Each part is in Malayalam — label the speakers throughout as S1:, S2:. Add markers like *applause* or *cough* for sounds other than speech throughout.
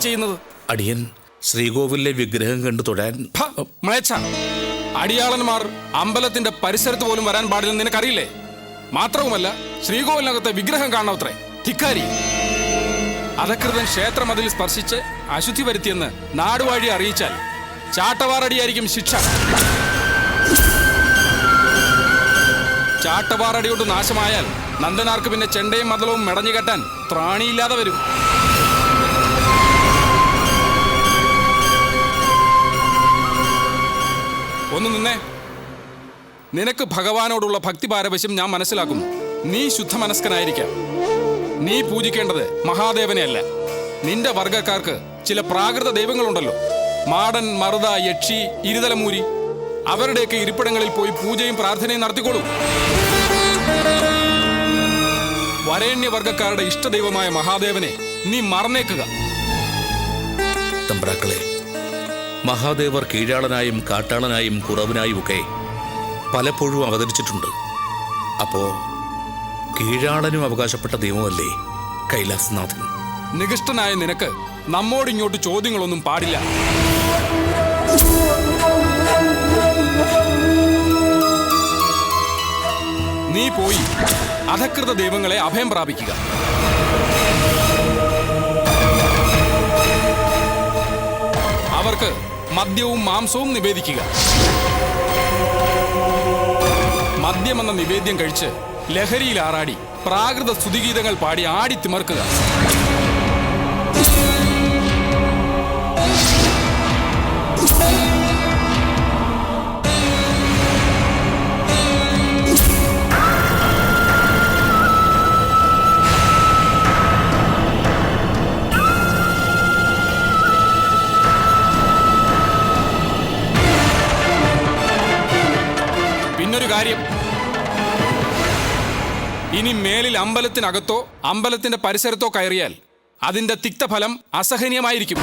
S1: ചെയ്യുന്നത്?
S2: അടിയൻ ശ്രീകോവിലെ വിഗ്രഹം കണ്ടു തൊഴാൻ
S1: മ്ലേച്ഛ അടിയാളന്മാർ അമ്പലത്തിന്റെ പരിസരത്ത് പോലും വരാൻ പാടില്ലെന്ന് നിനക്കറിയില്ലേ? മാത്രവുമല്ല ശ്രീകോവിലിനകത്തെ വിഗ്രഹം കാണണത്രേ. ധിക്കാരി. അധകൃതൻ ക്ഷേത്രമതിൽ സ്പർശിച്ച് അശുദ്ധി വരുത്തിയെന്ന് നാടുവാഴി അറിയിച്ചാൽ ചാട്ടവാറടിയായിരിക്കും ശിക്ഷ. ചാട്ടവാറടിയോട് നാശമായാൽ നന്ദനാർക്ക് പിന്നെ ചെണ്ടയും മതലവും മെടഞ്ഞു കെട്ടാൻ ത്രാണിയില്ലാതെ വരും. ഒന്ന് നിന്നേ. നിനക്ക് ഭഗവാനോടുള്ള ഭക്തി പാരവശ്യം ഞാൻ മനസ്സിലാക്കുന്നു. നീ ശുദ്ധ മനസ്കനായിരിക്കാം നീ പൂജിക്കേണ്ടത് മഹാദേവനെയല്ല നിന്റെ വർഗക്കാർക്ക് ചില പ്രാകൃത ദൈവങ്ങളുണ്ടല്ലോ. മാടൻ മറുത യക്ഷി ഇരുതലമൂരി. അവരുടെയൊക്കെ ഇരിപ്പിടങ്ങളിൽ പോയി പൂജയും പ്രാർത്ഥനയും നടത്തിക്കോളൂ. വരേണ്യവർഗക്കാരുടെ ഇഷ്ടദൈവമായ മഹാദേവനെ നീ മറന്നേക്കുക.
S2: തമ്പ്രാക്കളെ മഹാദേവർ കീഴാളനായും കാട്ടാളനായും കുറവനായും ഒക്കെ പലപ്പോഴും അവതരിച്ചിട്ടുണ്ട്. അപ്പോ കീഴാളനും അവകാശപ്പെട്ട ദൈവമല്ലേ കൈലാസനാഥൻ?
S1: നികഷ്ടനായ നിനക്ക് നമ്മോട് ഇങ്ങോട്ട് ചോദ്യങ്ങളൊന്നും പാടില്ല. നീ പോയി അധകൃത ദൈവങ്ങളെ അഭയം പ്രാപിക്കുക. അവർക്ക് മദ്യവും മാംസവും നിവേദിക്കുക. മദ്യമെന്ന നിവേദ്യം കഴിച്ച് ലഹരിയിൽ ആറാടി. പ്രാകൃത സ്തുതിഗീതങ്ങൾ പാടി ആടി അമ്പലത്തിനകത്തോ അമ്പലത്തിന്റെ പരിസരത്തോ കയറിയാൽ അതിന്റെ തിക്തഫലം അസഹനീയമായിരിക്കും.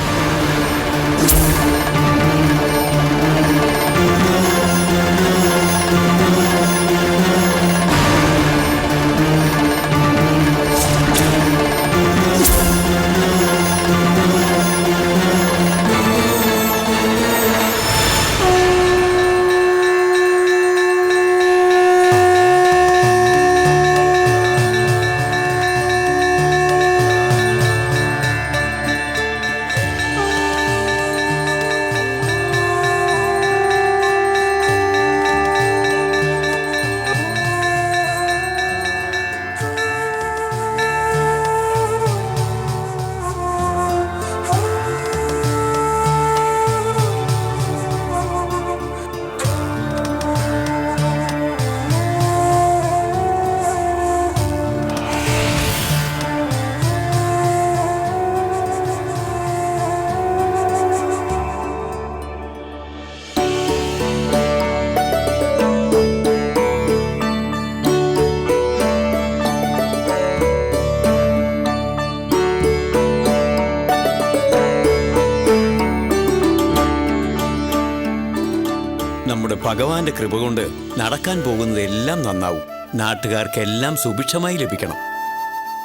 S3: ഭഗവാന്റെ കൃപ കൊണ്ട് നടക്കാൻ പോകുന്നതെല്ലാം നന്നാവും. നാട്ടുകാർക്കെല്ലാം സുഭിക്ഷമായി ലഭിക്കണം.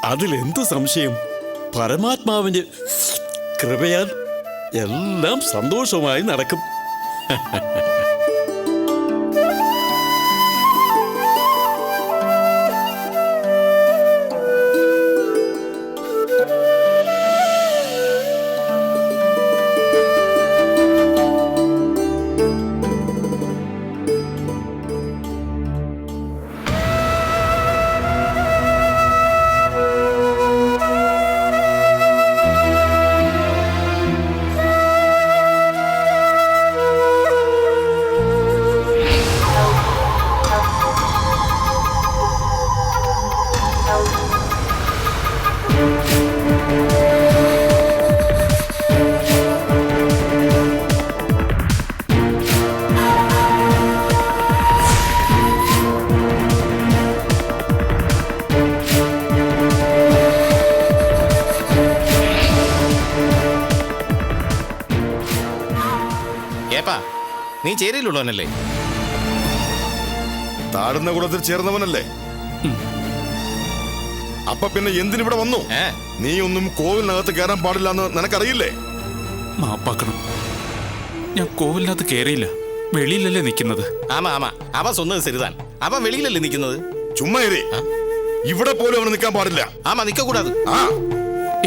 S3: അതിലെന്ത് സംശയം? പരമാത്മാവിന്റെ കൃപയാൽ എല്ലാം സന്തോഷമായി നടക്കും. *laughs*
S4: നീ ചേരിയിലുള്ളവനല്ലേ?
S5: താഴ്ന്ന കുളത്തിൽ ചേർന്നവനല്ലേ? അപ്പൊ പിന്നെ എന്തിനിവിടെ വന്നു? നീ ഒന്നും കോവിലിനകത്ത് കയറാൻ പാടില്ല എന്ന് നിനക്കറിയില്ലേ?
S6: മാപ്പാക്കണം. ഞാൻ കോവിലിനകത്ത് കയറിയില്ല. വെളിയിലല്ലേ നിൽക്കുന്നത്.
S4: ആമാ ആമാ. അവ സ്വന്തം സരിതാൻ അവ വെളിയിലല്ലേ നിൽക്കുന്നത്?
S5: ചുമ്മാ ഇരി. ഇവിടെ പോലും അവന് നിൽക്കാൻ പാടില്ല.
S4: ആമാ നിൽക്കൂടാതെ
S5: ആ.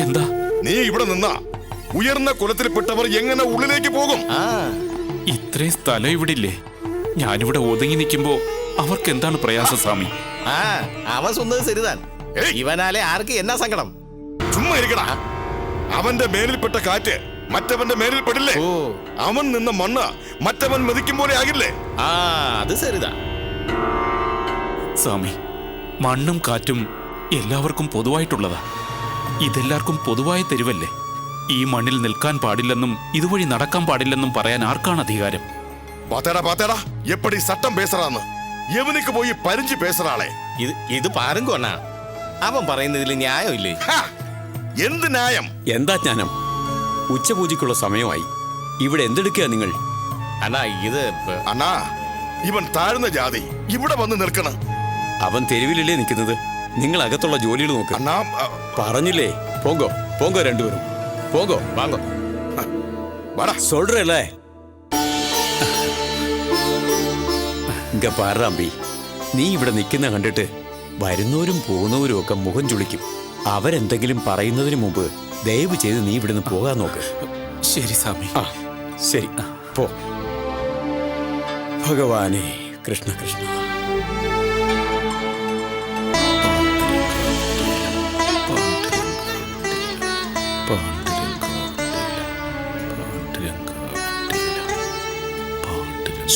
S6: എന്താ?
S5: നീ ഇവിടെ നിന്നാ. ഉയർന്ന കുലത്തിൽപ്പെട്ടവർ എങ്ങനെ ഉള്ളിലേക്ക് പോകും?
S6: ഇത്രയും സ്ഥലം ഇവിടെ ഇല്ലേ ഞാനിവിടെ ഒതുങ്ങി നിൽക്കുമ്പോ അവർക്ക് എന്താണ് പ്രയാസം സ്വാമി?
S4: ആ അവ സ്വന്തം സരിതാൻ. ഇവനാലെ ആർക്ക് എന്നാ സങ്കടം?
S5: ചുമ്മാ ഇരിക്കടാ. അവന്റെ മേലിൽപ്പെട്ട കാറ്റ് മറ്റവന്റെ മേലിൽ പെടില്ലേ
S4: ഓ.
S5: അവൻ നിന്ന മണ്ണ് മറ്റവൻ മെതിക്കും പോലെ ആകില്ലേ?
S4: ആ അത് സരിതാ.
S6: സ്വാമി മണ്ണും കാറ്റും എല്ലാവർക്കും പൊതുവായിട്ടുള്ളതാ. ഇതെല്ലാവർക്കും പൊതുവായ തെരുവല്ലേ? ഈ മണ്ണിൽ നിൽക്കാൻ പാടില്ലെന്നും ഇതുവഴി നടക്കാൻ പാടില്ലെന്നും പറയാൻ ആർക്കാണ് അധികാരം?
S5: പാത്തേടാ പാത്തേടാ. എപ്പടി സട്ടം പേസറാന്ന്? യവനിക്ക് പോയി പരിഞ്ച് പേസറാളെ.
S4: ഇത് ഇത് പാരങ്കു അണ്ണാ. അവൻ പറയുന്നതിൽ ന്യായമില്ലേ?
S5: ഹാ, എന്ത് ന്യായം?
S3: എന്താ ജ്ഞാനം? ഉച്ചപൂജയ്ക്കുള്ള സമയമായി. ഇവിടെ എന്തെടുക്കുക നിങ്ങൾ?
S4: അണ്ണാ ഇത്
S5: അണ്ണാ ഇവൻ താഴ്ന്ന ജാതി. ഇവിടെ വന്ന് നിൽക്കണ.
S3: അവൻ തെരുവിലല്ലേ നിൽക്കുന്നത്? നിങ്ങൾ അകത്തുള്ള ജോലികൾ നോക്ക്.
S5: അണ്ണാ അ,
S3: പറഞ്ഞില്ലേ? പോങ്കോ പോങ്കോ രണ്ടുപേരും. പോങ്കോ
S4: വാങ്ങോ
S5: വാടാ
S3: சொல்றேல ഇങ്ക പാറാമ്പി നീ ഇവിടെ നിൽക്കുന്ന കണ്ടിട്ട് വരുന്നവരും പോകുന്നവരും ഒക്കെ മുഖം ചുളിക്കും അവരെന്തെങ്കിലും പറയുന്നതിന് മുമ്പ് ദയവ് ചെയ്ത് നീ ഇവിടുന്ന് പോകാൻ നോക്ക്
S6: ശരി സ്വാമി
S3: ആ ശരി പോ ഭഗവാനെ കൃഷ്ണ കൃഷ്ണ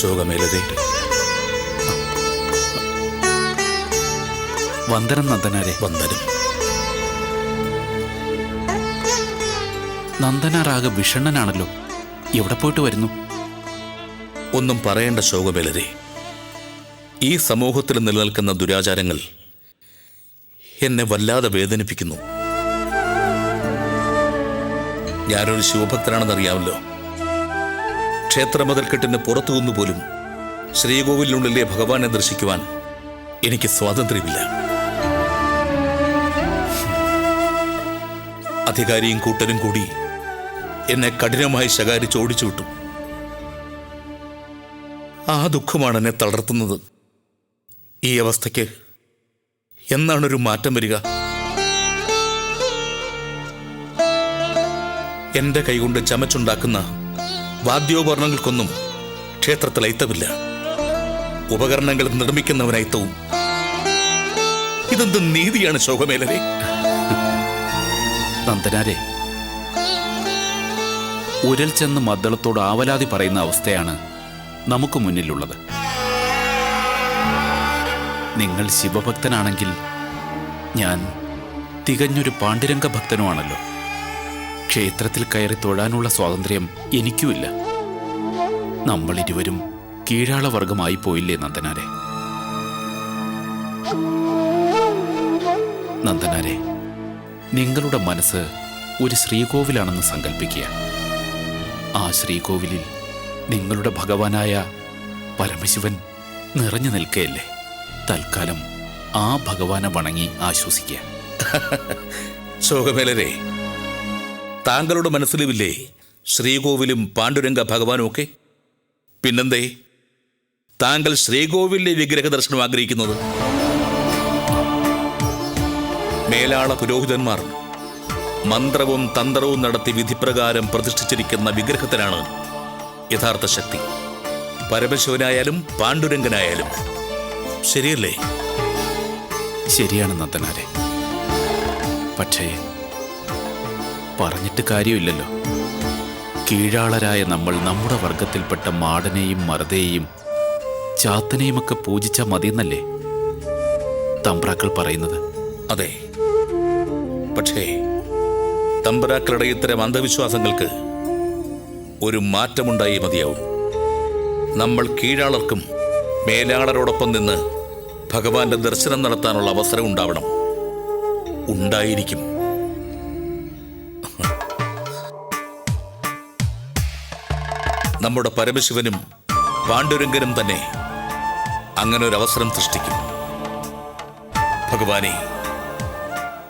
S2: ശോകമേലതേ
S6: വന്ദനം നന്ദനാരെ.
S2: വന്ദനം.
S6: നന്ദനാറാകെ വിഷണ്ണനാണല്ലോ. എവിടെ പോയിട്ട് വരുന്നു?
S2: ഒന്നും പറയേണ്ട ശോകമേലരെ ഈ സമൂഹത്തിൽ നിലനിൽക്കുന്ന ദുരാചാരങ്ങൾ എന്നെ വല്ലാതെ വേദനിപ്പിക്കുന്നു. ഞാനൊരു ശിവഭക്തനാണെന്നറിയാമല്ലോ. ക്ഷേത്രമതിൽക്കെട്ടിന് പുറത്തു നിന്നുപോലും ശ്രീകോവിലിനുള്ളിലെ ഭഗവാനെ ദർശിക്കുവാൻ എനിക്ക് സ്വാതന്ത്ര്യമില്ല. അധികാരിയും കൂട്ടരും കൂടി എന്നെ കഠിനമായി ശകാരിച്ച് ഓടിച്ചു വിട്ടു. ആ ദുഃഖമാണ് എന്നെ തളർത്തുന്നത്. ഈ അവസ്ഥയ്ക്ക് എന്നാണൊരു മാറ്റം വരിക? എന്റെ കൈകൊണ്ട് ചമച്ചുണ്ടാക്കുന്ന വാദ്യോപകരണങ്ങൾക്കൊന്നും ക്ഷേത്രത്തിൽ ഐത്തമില്ല ഉപകരണങ്ങൾ നിർമ്മിക്കുന്നവൻ ഐത്തവും ഇതെന്ത് നീതിയാണ് ശോകമേലരെ
S6: നന്ദനാരെ ഉരൽ ചെന്ന് മദ്ദളത്തോട് ആവലാതി പറയുന്ന അവസ്ഥയാണ് നമുക്ക് മുന്നിലുള്ളത്. നിങ്ങൾ ശിവഭക്തനാണെങ്കിൽ ഞാൻ തികഞ്ഞൊരു പാണ്ഡുരംഗ ഭക്തനുമാണല്ലോ ക്ഷേത്രത്തിൽ കയറി തൊഴാനുള്ള സ്വാതന്ത്ര്യം എനിക്കുമില്ല. നമ്മൾ ഇരുവരും കീഴാളവർഗമായി പോയില്ലേ നന്ദനാരെ? നന്ദനാരെ നിങ്ങളുടെ മനസ്സ് ഒരു ശ്രീകോവിലാണെന്ന് സങ്കല്പിക്കുക ആ ശ്രീകോവിലിൽ നിങ്ങളുടെ ഭഗവാനായ പരമശിവൻ നിറഞ്ഞു നിൽക്കുകയല്ലേ തൽക്കാലം ആ ഭഗവാനെ വണങ്ങി ആശ്വസിക്കുക.
S2: ശോകമേലരെ താങ്കളുടെ മനസ്സിലുമില്ലേ ശ്രീകോവിലും പാണ്ഡുരംഗ ഭഗവാനും ഒക്കെ പിന്നെന്തേ? താങ്കൾ ശ്രീകോവിലിലെ വിഗ്രഹ ദർശനം ആഗ്രഹിക്കുന്നത്? മേലാള പുരോഹിതന്മാർ മന്ത്രവും തന്ത്രവും നടത്തി വിധിപ്രകാരം പ്രതിഷ്ഠിച്ചിരിക്കുന്ന വിഗ്രഹത്തിനാണ് യഥാർത്ഥ ശക്തി. പരമശിവനായാലും പാണ്ഡുരംഗനായാലും. ശരിയല്ലേ?
S6: ശരിയാണ് നന്ദനാരെ. പക്ഷേ പറഞ്ഞിട്ട് കാര്യമില്ലല്ലോ. കീഴാളരായ നമ്മൾ നമ്മുടെ വർഗത്തിൽപ്പെട്ട മാടനെയും മറുതയെയും ചാത്തനെയുമൊക്കെ പൂജിച്ച മതിയെന്നല്ലേ തമ്പ്രാക്കൾ പറയുന്നത്?
S2: അതെ. പക്ഷേ തമ്പ്രാക്കളുടെ ഇത്തരം അന്ധവിശ്വാസങ്ങൾക്ക് ഒരു മാറ്റമുണ്ടായി മതിയാവും. നമ്മൾ കീഴാളർക്കും മേലാളരോടൊപ്പം നിന്ന് ഭഗവാന്റെ ദർശനം നടത്താനുള്ള അവസരം ഉണ്ടാവണം. ഉണ്ടായിരിക്കും. നമ്മുടെ പരമശിവനും പാണ്ഡുരംഗനും തന്നെ അങ്ങനെ ഒരു അവസരം സൃഷ്ടിക്കും. ഭഗവാനെ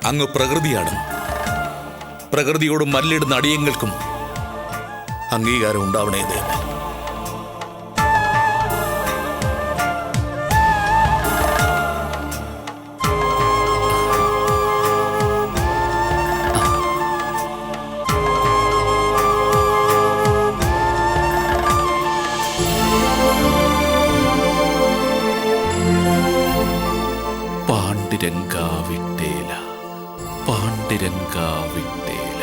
S2: അങ്ങ് പ്രകൃതിയാണ്. പ്രകൃതിയോടും മല്ലിടുന്ന അടിയങ്ങൾക്കും അംഗീകാരം ഉണ്ടാവണേ ദേവ
S6: പാണ്ഡിരങ്കാവിട്ടേല പാണ്ഡിരങ്കാവിട്ടേല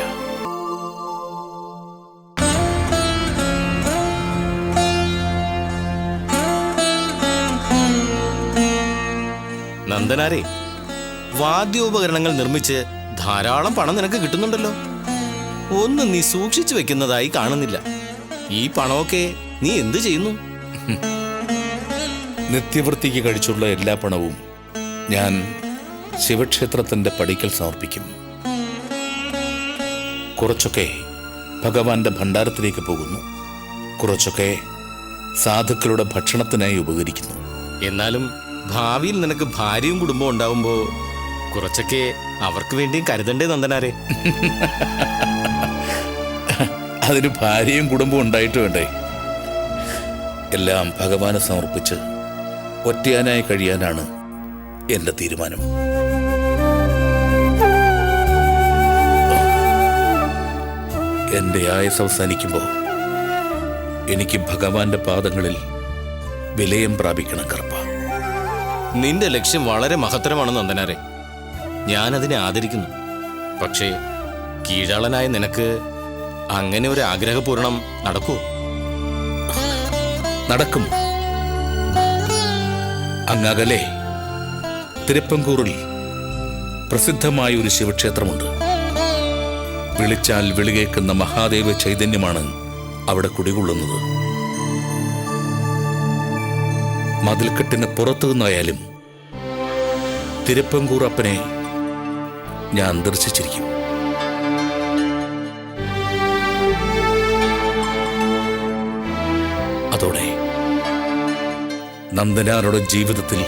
S4: നന്ദനാരെ വാദ്യോപകരണങ്ങൾ നിർമ്മിച്ച് ധാരാളം പണം നിനക്ക് കിട്ടുന്നുണ്ടല്ലോ. ഒന്നും നീ സൂക്ഷിച്ചു വെക്കുന്നതായി കാണുന്നില്ല. ഈ പണമൊക്കെ നീ എന്ത് ചെയ്യുന്നു?
S2: നിത്യവൃത്തിക്ക് കഴിച്ചുള്ള എല്ലാ പണവും ഞാൻ ശിവക്ഷേത്രത്തിന്റെ പടിക്കൽ സമർപ്പിക്കും. കുറച്ചൊക്കെ ഭഗവാന്റെ ഭണ്ഡാരത്തിലേക്ക് പോകുന്നു. കുറച്ചൊക്കെ സാധുക്കളുടെ ഭക്ഷണത്തിനായി ഉപകരിക്കുന്നു.
S4: എന്നാലും ഭാവിയിൽ നിനക്ക് ഭാര്യയും കുടുംബവും ഉണ്ടാവുമ്പോൾ കുറച്ചൊക്കെ അവർക്ക് വേണ്ടിയും കരുതണ്ടേ നന്ദനാരെ. *laughs*
S2: അതിന് ഭാര്യയും കുടുംബവും ഉണ്ടായിട്ട് വേണ്ടേ? എല്ലാം ഭഗവാനെ സമർപ്പിച്ച് ഒറ്റയാനായി കഴിയാനാണ് എന്റെ തീരുമാനം. എന്റെ ആയസ് അവസാനിക്കുമ്പോൾ എനിക്ക് ഭഗവാന്റെ പാദങ്ങളിൽ വിലയം പ്രാപിക്കണം കർപ്പ.
S4: നിന്റെ ലക്ഷ്യം വളരെ മഹത്തരമാണ് നന്ദനാരെ. ഞാനതിനെ ആദരിക്കുന്നു. പക്ഷേ കീഴാളനായ നിനക്ക് അങ്ങനെ ഒരു ആഗ്രഹപൂർണം നടക്കൂ?
S2: നടക്കും. അങ്ങകലെ തിരുപ്പങ്കൂറിൽ പ്രസിദ്ധമായ ഒരു ശിവക്ഷേത്രമുണ്ട്. വിളിച്ചാൽ വിളികേക്കുന്ന മഹാദേവ ചൈതന്യമാണ് അവിടെ കുടികൊള്ളുന്നത്. മതിൽക്കെട്ടിന് പുറത്തു നിന്നായാലും തിരുപ്പങ്കൂർ അപ്പനെ ഞാൻ ദർശിച്ചിരിക്കും. അതോടെ നന്ദനാരുടെ ജീവിതത്തിൽ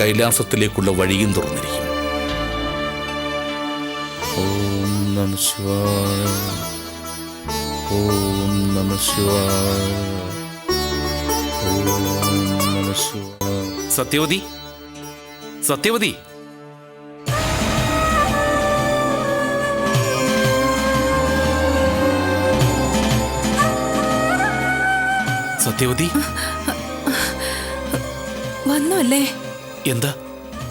S2: കൈലാസത്തിലേക്കുള്ള വഴിയും തുറന്നിരിക്കും. നമ ശിവായ. ഓം നമ ശിവായ. ഓം നമ ശിവായ.
S6: സത്യവതി? സത്യവതി? സത്യവതി?
S7: വന്നു അല്ലേ
S6: എന്താ?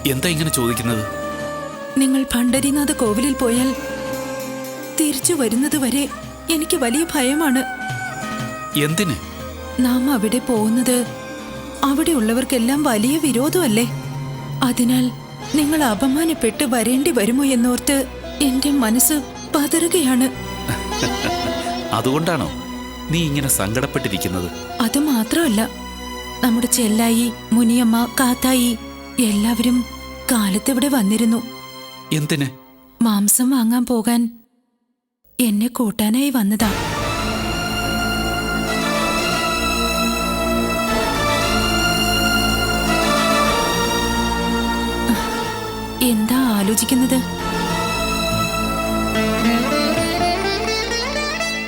S6: എന്താ ഇങ്ങനെ ചോദിക്കുന്നത്?
S7: നിങ്ങൾ ഭണ്ഡരിനാഥ് കോവിലിൽ പോയാൽ തിരിച്ചു വരുന്നതുവരെ എനിക്ക് വലിയ ഭയമാണ്.
S6: എന്തിന്?
S7: നാം അവിടെ പോകുന്നത് അവിടെയുള്ളവർക്കെല്ലാം വലിയ വിരോധമല്ലേ? അതിനാൽ നിങ്ങൾ അപമാനപ്പെട്ട് വരേണ്ടി വരുമോ എന്നോർത്ത് എന്റെ മനസ്സ് പതറുകയാണ്. *laughs*
S6: അതുകൊണ്ടാണോ നീ ഇങ്ങനെ സങ്കടപ്പെട്ടിരിക്കുന്നത്?
S7: അത് മാത്രമല്ല നമ്മുടെ ചെല്ലായി മുനിയമ്മ കാത്തായി എല്ലാവരും കാലത്തിവിടെ വന്നിരുന്നു.
S6: എന്തിന്?
S7: മാംസം വാങ്ങാൻ പോകാൻ എന്നെ കൂട്ടാനായി വന്നതാ. എന്താ ആലോചിക്കുന്നത്?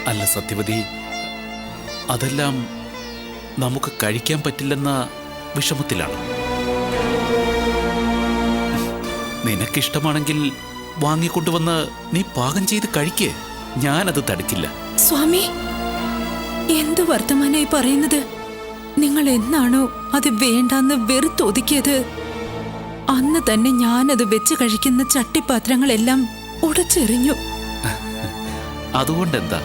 S6: അല്ല സത്യവതി അതെല്ലാം നമുക്ക് കഴിക്കാൻ പറ്റില്ലെന്ന വിഷമത്തിലാണ്. നിനക്കിഷ്ടമാണെങ്കിൽ വാങ്ങിക്കൊണ്ടുവന്ന് നീ പാകം ചെയ്ത് കഴിക്ക്. ഞാനത് തടുക്കില്ല.
S7: സ്വാമി എന്ത് വർത്തമാനായി പറയുന്നത്? നിങ്ങൾ എന്നാണോ അത് വേണ്ടാന്ന് വെറുത്തൊതുക്കിയത് അന്ന് തന്നെ ഞാനത് വെച്ച് കഴിക്കുന്ന ചട്ടിപ്പാത്രങ്ങളെല്ലാം ഉടച്ചെറിഞ്ഞു.
S6: അതുകൊണ്ടെന്താ?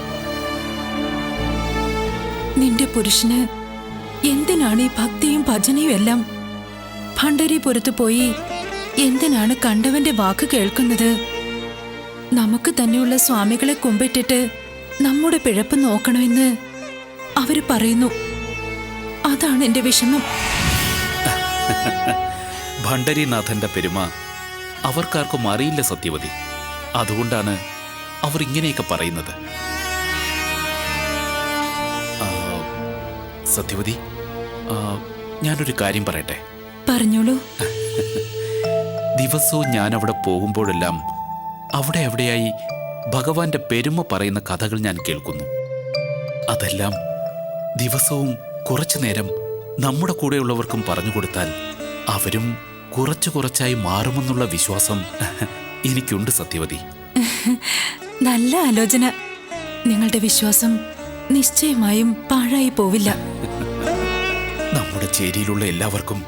S7: നിന്റെ പുരുഷന് എന്തിനാണ് ഈ ഭക്തിയും ഭജനയും എല്ലാം? ഭണ്ഡരിപുരത്ത് പോയി എന്തിനാണ് കണ്ടവന്റെ വാക്ക് കേൾക്കുന്നത്? നമുക്ക് തന്നെയുള്ള സ്വാമികളെ കുമ്പിട്ടിട്ട് നമ്മുടെ പിഴപ്പ് നോക്കണമെന്ന് അവർ പറയുന്നു. അതാണ് എന്റെ വിഷമം. *laughs*
S6: ഭണ്ഡരിനാഥന്റെ പെരുമ അവർക്കാർക്കും അറിയില്ല സത്യവതി. അതുകൊണ്ടാണ് അവർ ഇങ്ങനെയൊക്കെ പറയുന്നത്. സത്യവതി ഞാനൊരു കാര്യം പറയട്ടെ?
S7: പറഞ്ഞോളൂ. *laughs*
S6: ദിവസവും ഞാൻ അവിടെ പോകുമ്പോഴെല്ലാം അവിടെ എവിടെയായി ഭഗവാന്റെ പെരുമ പറയുന്ന കഥകൾ ഞാൻ കേൾക്കുന്നു. അതെല്ലാം ദിവസവും കുറച്ചു നേരം നമ്മുടെ കൂടെയുള്ളവർക്കും പറഞ്ഞു കൊടുത്താൽ അവരും കുറച്ചു കുറച്ചായി മാറുമെന്നുള്ള വിശ്വാസം *laughs* എനിക്കുണ്ട് സത്യവതി. *laughs*
S7: നല്ല ആലോചന. നിങ്ങളുടെ വിശ്വാസം നിശ്ചയമായും പാഴായി പോവില്ല. *laughs*
S6: നമ്മുടെ ചേരിയിലുള്ള എല്ലാവർക്കും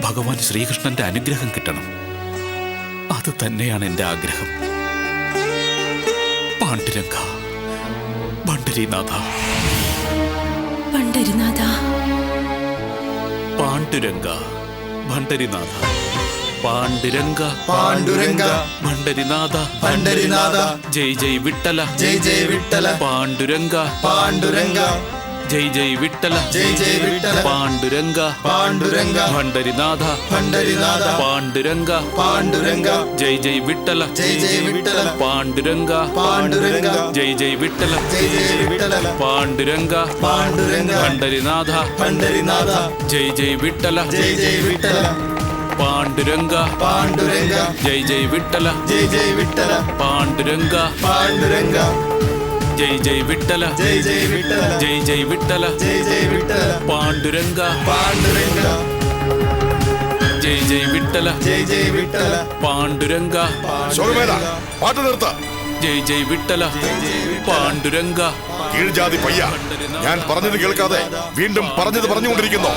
S6: ഭഗവാൻ ശ്രീകൃഷ്ണന്റെ അനുഗ്രഹം കിട്ടണം. അത് തന്നെയാണ് എന്റെ ആഗ്രഹം. പാണ്ഡുരംഗ പണ്ഡരിനാഥ.
S7: പണ്ടരുനാഥ
S6: പാണ്ഡുരംഗ ഭണ്ഡരിനാഥ പാണ്ഡുരംഗ
S8: പാണ്ഡുരംഗ.
S6: ഭണ്ഡരിനാഥ
S8: പണ്ഡരിനാഥ.
S6: ജയ് ജയ് വിട്ടല.
S8: ജയ് ജയ് വിട്ടല.
S6: പാണ്ഡുരംഗ.
S8: പാണ്ഡുരംഗ.
S6: ജയ് ജയ് വിട്ടല
S8: ജയ് ജയ് വിട്ടല
S6: പാണ്ഡുരംഗ
S8: പാണ്ഡുരംഗ
S6: ഭണ്ഡരിനാഥ
S8: പണ്ഡരിനാഥ
S6: പാണ്ഡുരംഗ
S8: പാണ്ഡുരംഗ
S6: ജയ് ജയ് വിട്ടല
S8: ജയ് ജയ് വിട്ടല
S6: പാണ്ഡുരംഗ
S8: പാണ്ഡുരംഗ
S6: ജയ് ജയ് വിട്ടല
S8: ജയ് ജയ് വിട്ടല
S6: പാണ്ഡുരംഗ
S8: പാണ്ഡുരംഗ
S6: ഭണ്ഡരിനാഥ
S8: പണ്ഡരിനാഥ
S6: ജയ് ജയ് വിട്ടല
S8: ജയ് ജയ് വിട്ടല
S6: പാണ്ഡുരംഗ
S8: പാണ്ഡുരംഗ
S6: ജയ് ജയ് വിട്ടല
S8: ജയ് ജയ് വിട്ടല
S6: പാണ്ഡുരംഗ
S8: പാണ്ഡുരംഗ
S6: ജയ് ജയ് വിട്ടല
S8: ജയ് ജയ് വിട്ടല
S6: ജയ് ജയ് വിട്ടല
S8: ജയ് ജയ് വിട്ടല
S6: പാണ്ഡുരംഗ
S8: പാണ്ഡുരംഗ
S6: ജയ് ജയ് വിട്ടല
S8: ജയ് ജയ് വിട്ടല
S6: പാണ്ഡുരംഗ
S5: പാട്ട് നിർത്ത
S6: ജയ് ജയ് വിട്ടല പാണ്ഡുരംഗ
S5: കീഴ്ജാതി പയ്യ ഞാൻ പറഞ്ഞത് കേൾക്കാതെ വീണ്ടും പറഞ്ഞത് പറഞ്ഞുകൊണ്ടിരിക്കുന്നു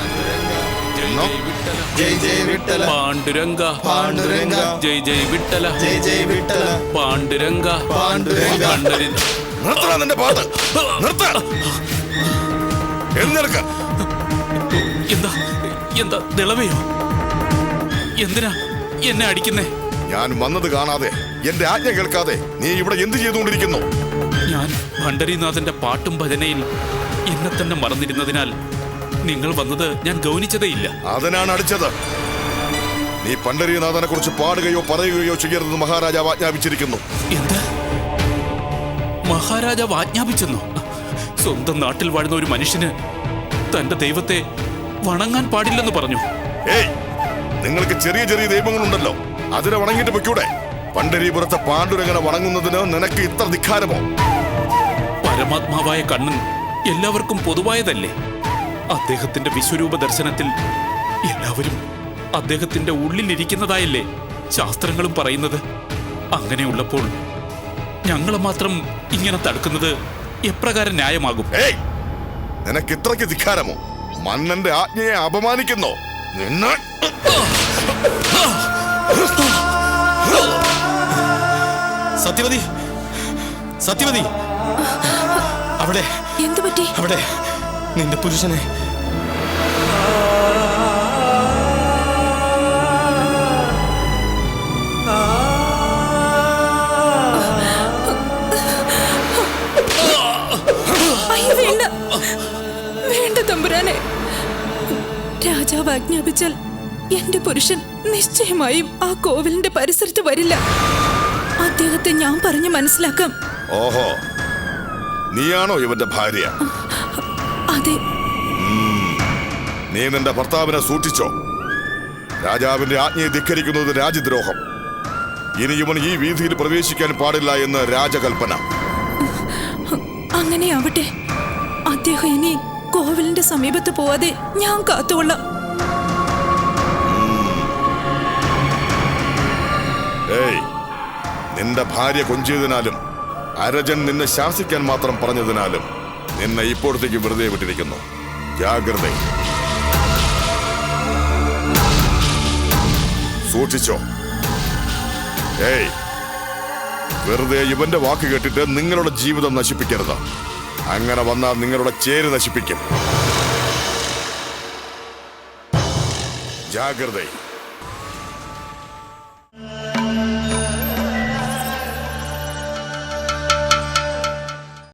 S6: ജയ് ജയ് വിട്ടല
S8: ജയ് ജയ് വിട്ടല
S6: പാണ്ഡുരംഗ
S8: പാണ്ഡുരംഗ
S6: ജയ് ജയ് വിട്ടല
S8: ജയ് ജയ് വിട്ടല
S6: പാണ്ഡുരംഗ
S8: പാണ്ഡുരംഗ
S6: പണ്ഡരി
S5: നിർത്തണ നിന്റെ പാത്ത് നിർത്ത. എഴുന്നേൽക്ക
S6: എന്താ? എന്താ? നിളവയോ? എന്തിനാ എന്നെ അടിക്കുന്നേ?
S5: ഞാൻ വന്നത് കാണാതെ എന്റെ ആജ്ഞ കേൾക്കാതെ നീ ഇവിടെ എന്ത് ചെയ്തുകൊണ്ടിരിക്കുന്നു?
S6: ഞാൻ ഭണ്ഡരിനാഥന്റെ പാട്ടും ഭജനയിൽ എന്നെ തന്നെ മറന്നിരുന്നതിനാൽ നിങ്ങൾ വന്നത് ഞാൻ ഗൗനിച്ചതേയില്ല
S5: അതിനാണ് അടിച്ചത്. നീ പണ്ഡരീനാഥനെ കുറിച്ച് പാടുകയോ പറയുകയോ ചെയ്യരുതെന്ന് മഹാരാജാവ് ആജ്ഞാപിച്ചിരിക്കുന്നു.
S6: എന്ത്? മഹാരാജാവ് ആജ്ഞാപിച്ചെന്നു? സ്വന്തം നാട്ടിൽ വാഴുന്ന ഒരു മനുഷ്യന് തന്റെ ദൈവത്തെ വണങ്ങാൻ പാടില്ലെന്ന് പറഞ്ഞു.
S5: ഏയ് നിങ്ങൾക്ക് ചെറിയ ചെറിയ ദൈവങ്ങളുണ്ടല്ലോ. അതിനെ വണങ്ങിട്ട് പൊയ്ക്കൂടെ? പണ്ഡരീപുരത്തെ പാണ്ഡുരങ്ങനെ വണങ്ങുന്നതിന് നിനക്ക് ഇത്ര ധിക്കാരമോ?
S6: പരമാത്മാവായ കണ്ണൻ എല്ലാവർക്കും പൊതുവായതല്ലേ? അദ്ദേഹത്തിന്റെ വിശ്വരൂപ ദർശനത്തിൽ എല്ലാവരും അദ്ദേഹത്തിന്റെ ഉള്ളിലിരിക്കുന്നതായല്ലേ ശാസ്ത്രങ്ങളും പറയുന്നത്? അങ്ങനെയുള്ളപ്പോൾ ഞങ്ങളെ മാത്രം ഇങ്ങനെ തടുക്കുന്നത് എപ്രകാരം ന്യായമാകും?
S5: ഏയ് നിനക്ക് ഇത്രയ്ക്ക് ധിക്കാരമോ? മന്നന്റെ ആജ്ഞയെ അപമാനിക്കുന്നോ? നിന്നെ?
S4: സത്യവതി സത്യവതി. അവിടെ
S7: എന്തു പറ്റി
S4: അവിടെ നിന്റെ പുരുഷനെ
S7: രാജാവ് ആജ്ഞാപിച്ചാൽ എന്റെ പുരുഷൻ നിശ്ചയമായും ആ കോവിലിന്റെ പരിസരത്ത് വരില്ല. അദ്ദേഹത്തെ ഞാൻ പറഞ്ഞു മനസ്സിലാക്കാം.
S5: ഓഹോ. നീയാണോ ഇവന്റെ ഭാര്യ?
S7: അതെ.
S5: നീ നിന്റെ ഭർത്താവിനെ സൂക്ഷിച്ചോ. രാജാവിന്റെ ആജ്ഞയെ ധിക്കരിക്കുന്നത് രാജ്യദ്രോഹം. ഇനി ഇവൻ ഈ വീതിയിൽ പ്രവേശിക്കാൻ പാടില്ല എന്ന് രാജകൽപ്പന.
S7: അങ്ങനെയാവട്ടെ. അദ്ദേഹം ഇനി കോവിലിന്റെ സമീപത്ത് പോവാതെ ഞാൻ കാത്തുകൊള്ളാം.
S5: നിന്റെ ഭാര്യ കൊഞ്ചിയതിനാലും അരജൻ നിന്നെ ശാസിക്കാൻ മാത്രം പറഞ്ഞതിനാലും നിന്നെ ഇപ്പോഴത്തേക്ക് വെറുതെ വിട്ടിരിക്കുന്നു. ജാഗ്രത. സൂക്ഷിച്ചോ. ഏയ് വെറുതെ ഇവന്റെ വാക്ക് കേട്ടിട്ട് നിങ്ങളുടെ ജീവിതം നശിപ്പിക്കരുത്. അങ്ങനെ വന്നാൽ നിങ്ങളുടെ ചേര് നശിപ്പിക്കും. ജാഗ്രത.